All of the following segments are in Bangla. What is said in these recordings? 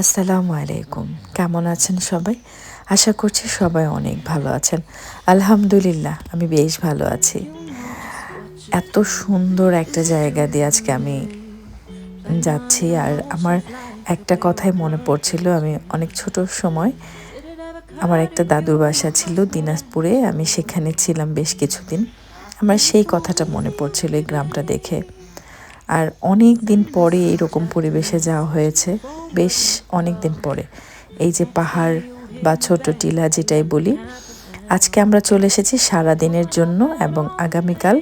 আসসালামু আলাইকুম। কেমন আছেন সবাই? আশা করছি সবাই অনেক ভালো আছেন। আলহামদুলিল্লাহ, আমি বেশ ভালো আছি। এত সুন্দর একটা জায়গা দিয়ে আজকে আমি যাচ্ছি আর আমার একটা কথাই মনে পড়ছিল, আমি অনেক ছোট সময় আমার একটা দাদুর বাসা ছিল দিনাজপুরে, আমি সেখানে ছিলাম বেশ কিছুদিন। আমার সেই কথাটা মনে পড়ছিল এই গ্রামটা দেখে। আর অনেক দিন পরে এরকম পরিবেশে যাওয়া হয়েছে, বেশ অনেক দিন পরে। এই যে পাহাড় বা ছোট টিলা যেটাই বলি, আজকে আমরা চলে এসেছি সারা দিনের জন্য এবং আগামীকাল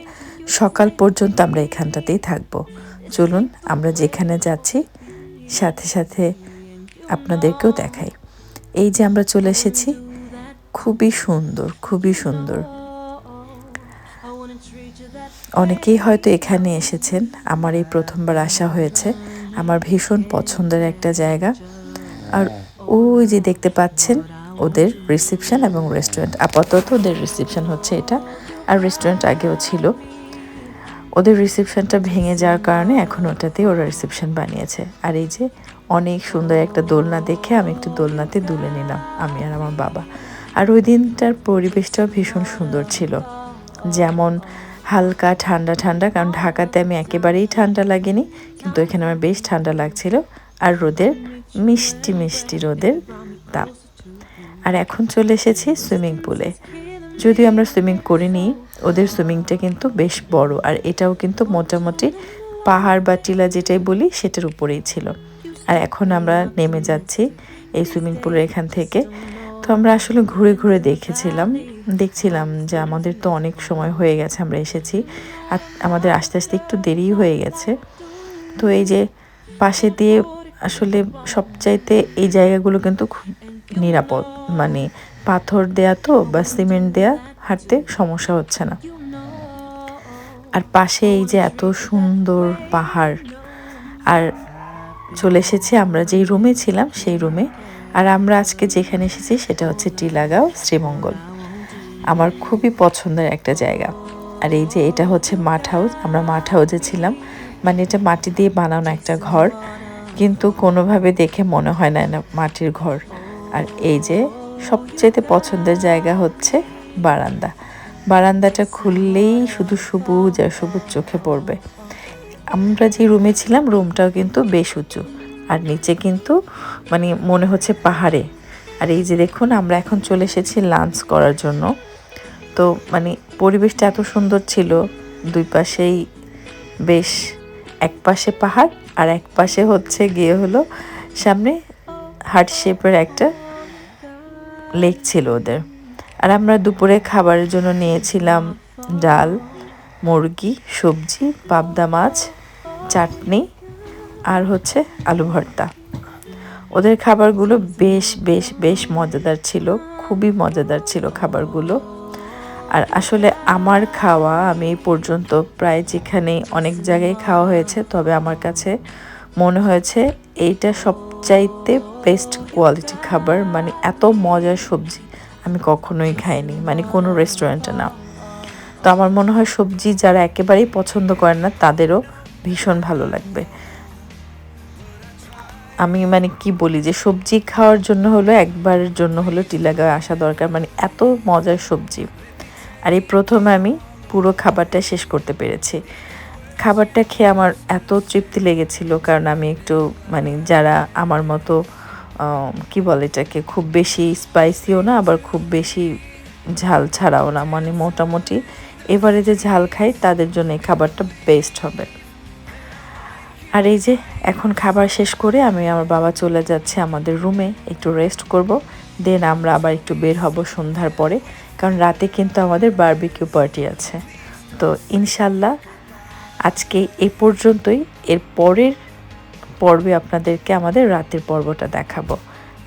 সকাল পর্যন্ত আমরা এখানটাতেই থাকব। চলুন আমরা যেখানে যাচ্ছি, সাথে সাথে আপনাদেরকেও দেখাই। এই যে আমরা চলে এসেছি, খুবই সুন্দর খুবই সুন্দর। অনেকেই হয়তো এখানে এসেছেন। আমার এই প্রথমবার আসা হয়েছে। আমার ভীষণ পছন্দের একটা জায়গা। আর ওই যে দেখতে পাচ্ছেন, ওদের রিসেপশন এবং রেস্টুরেন্ট আপাতত ওদের রিসেপশন হচ্ছে এটা। আর রেস্টুরেন্ট আগেও ছিল। ওদের রিসেপশনটা ভেঙে যাওয়ার কারণে এখন ওটাতেই ওরা রিসেপশন বানিয়েছে। আর এই যে অনেক সুন্দর একটা দোলনা দেখে আমি একটু দোলনাতে দুলে নিলাম, আমি আর আমার বাবা। আর ওই দিনটার পরিবেশটাও ভীষণ সুন্দর ছিল। যেমন হালকা ঠান্ডা ঠান্ডা, কারণ ঢাকাতে আমি একেবারেই ঠান্ডা লাগেনি, কিন্তু এখানে আমার বেশ ঠান্ডা লাগছিল। আর রোদের, মিষ্টি মিষ্টি রোদের তাপ। আর এখন চলে এসেছি সুইমিং পুলে। যদিও আমরা সুইমিং করিনি, ওদের সুইমিংটা কিন্তু বেশ বড়, আর এটাও কিন্তু মোটামুটি পাহাড় বা টিলা যেটাই বলি, সেটার উপরেই ছিল। আর এখন আমরা নেমে যাচ্ছি এই সুইমিং পুলের এখান থেকে। তো আমরা আসলে ঘুরে ঘুরে দেখেছিলাম। দেখছিলাম যে আমাদের তো অনেক সময় হয়ে গেছে, আমরা এসেছি। আর আমাদের আস্তে আস্তে একটু দেরি হয়ে গেছে। তো এই যে পাশে দিয়ে আসলে সবচাইতে এই জায়গাগুলো কিন্তু খুব নিরাপদ। মানে পাথর দেয়া তো বা সিমেন্ট দেয়া হাঁটতে সমস্যা হচ্ছে না। আর পাশে এই যে এত সুন্দর পাহাড়, আর চলে এসেছি আমরা যেই রুমে ছিলাম, সেই রুমে আর আমরা আজকে যেখানে এসেছি সেটা হচ্ছে টিলাগাঁও, শ্রীমঙ্গল। আমার খুবই পছন্দের একটা জায়গা। আর এই যে এটা হচ্ছে মাঠ হাউস, আমরা মাঠ হাউসে ছিলাম। মানে এটা মাটি দিয়ে বানানো একটা ঘর, কিন্তু কোনোভাবে দেখে মনে হয় না না মাটির ঘর। আর এই যে সবচেয়ে পছন্দের জায়গা হচ্ছে বারান্দা। বারান্দাটা খুললেই শুধু সবুজ আর সবুজ চোখে পড়বে। আমরা যে রুমে ছিলাম, রুমটাও কিন্তু বেশ উঁচু। আর নিচে কিন্তু মানে মনে হচ্ছে পাহাড়ে। আর এই যে দেখুন, আমরা এখন চলে এসেছি লাঞ্চ করার জন্য। তো মানে পরিবেশটা এত সুন্দর ছিল, দুই পাশেই বেশ, এক পাশে পাহাড় আর এক পাশে হচ্ছে গিয়ে হলো সামনে হার্ট শেপের একটা লেক ছিল ওদের। আর আমরা দুপুরে খাবারের জন্য নিয়েছিলাম ডাল, মুরগি, সবজি, পাবদা মাছ, চাটনি আর হচ্ছে আলু ভর্তা। ওদের খাবারগুলো বেশ বেশ বেশ মজাদার ছিল, খুবই মজাদার ছিল খাবারগুলো। আর আসলে আমার খাওয়া আমি এই পর্যন্ত প্রায় যেখানে অনেক জায়গায় খাওয়া হয়েছে, তবে আমার কাছে মনে হয়েছে এইটা সবচাইতে বেস্ট কোয়ালিটি খাবার। মানে এত মজার সবজি আমি কখনোই খাইনি মানে কোনো রেস্টুরেন্টে না। তো আমার মনে হয় সবজি যারা একেবারেই পছন্দ করেন না, তাদেরও ভীষণ ভালো লাগবে। আমি মানে কি বলি যে সবজি খাওয়ার জন্য হলো একবারের জন্য হলো টিলাগাঁয়ে আসা দরকার মানে এত মজার সবজি। আর এই প্রথমে আমি পুরো খাবারটা শেষ করতে পেরেছি। খাবারটা খেয়ে আমার এত তৃপ্তি লেগেছিল, কারণ আমি একটু মানে যারা আমার মতো কি বলে এটাকে, খুব বেশি স্পাইসিও না, আবার খুব বেশি ঝাল ছাড়াও না মানে মোটামুটি এবারে যে ঝাল খাই, তাদের জন্য এই খাবারটা বেস্ট হবে। আর এই যে, এখন খাবার শেষ করে আমি আমার বাবা চলে যাচ্ছে আমাদের রুমে, একটু রেস্ট করব দেন আমরা আবার একটু বের হব সন্ধ্যার পরে, কারণ রাতে কিন্তু আমাদের বারবিকিউ পার্টি আছে। তো ইনশাল্লাহ আজকে এই পর্যন্তই, এর পরের পর্বে আপনাদেরকে আমাদের রাতের পর্বটা দেখাবো।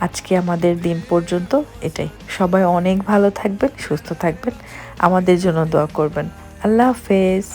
আজকে আমাদের দিন পর্যন্ত এটাই। সবাই অনেক ভালো থাকবেন, সুস্থ থাকবেন, আমাদের জন্য দোয়া করবেন। আল্লাহ হাফেজ।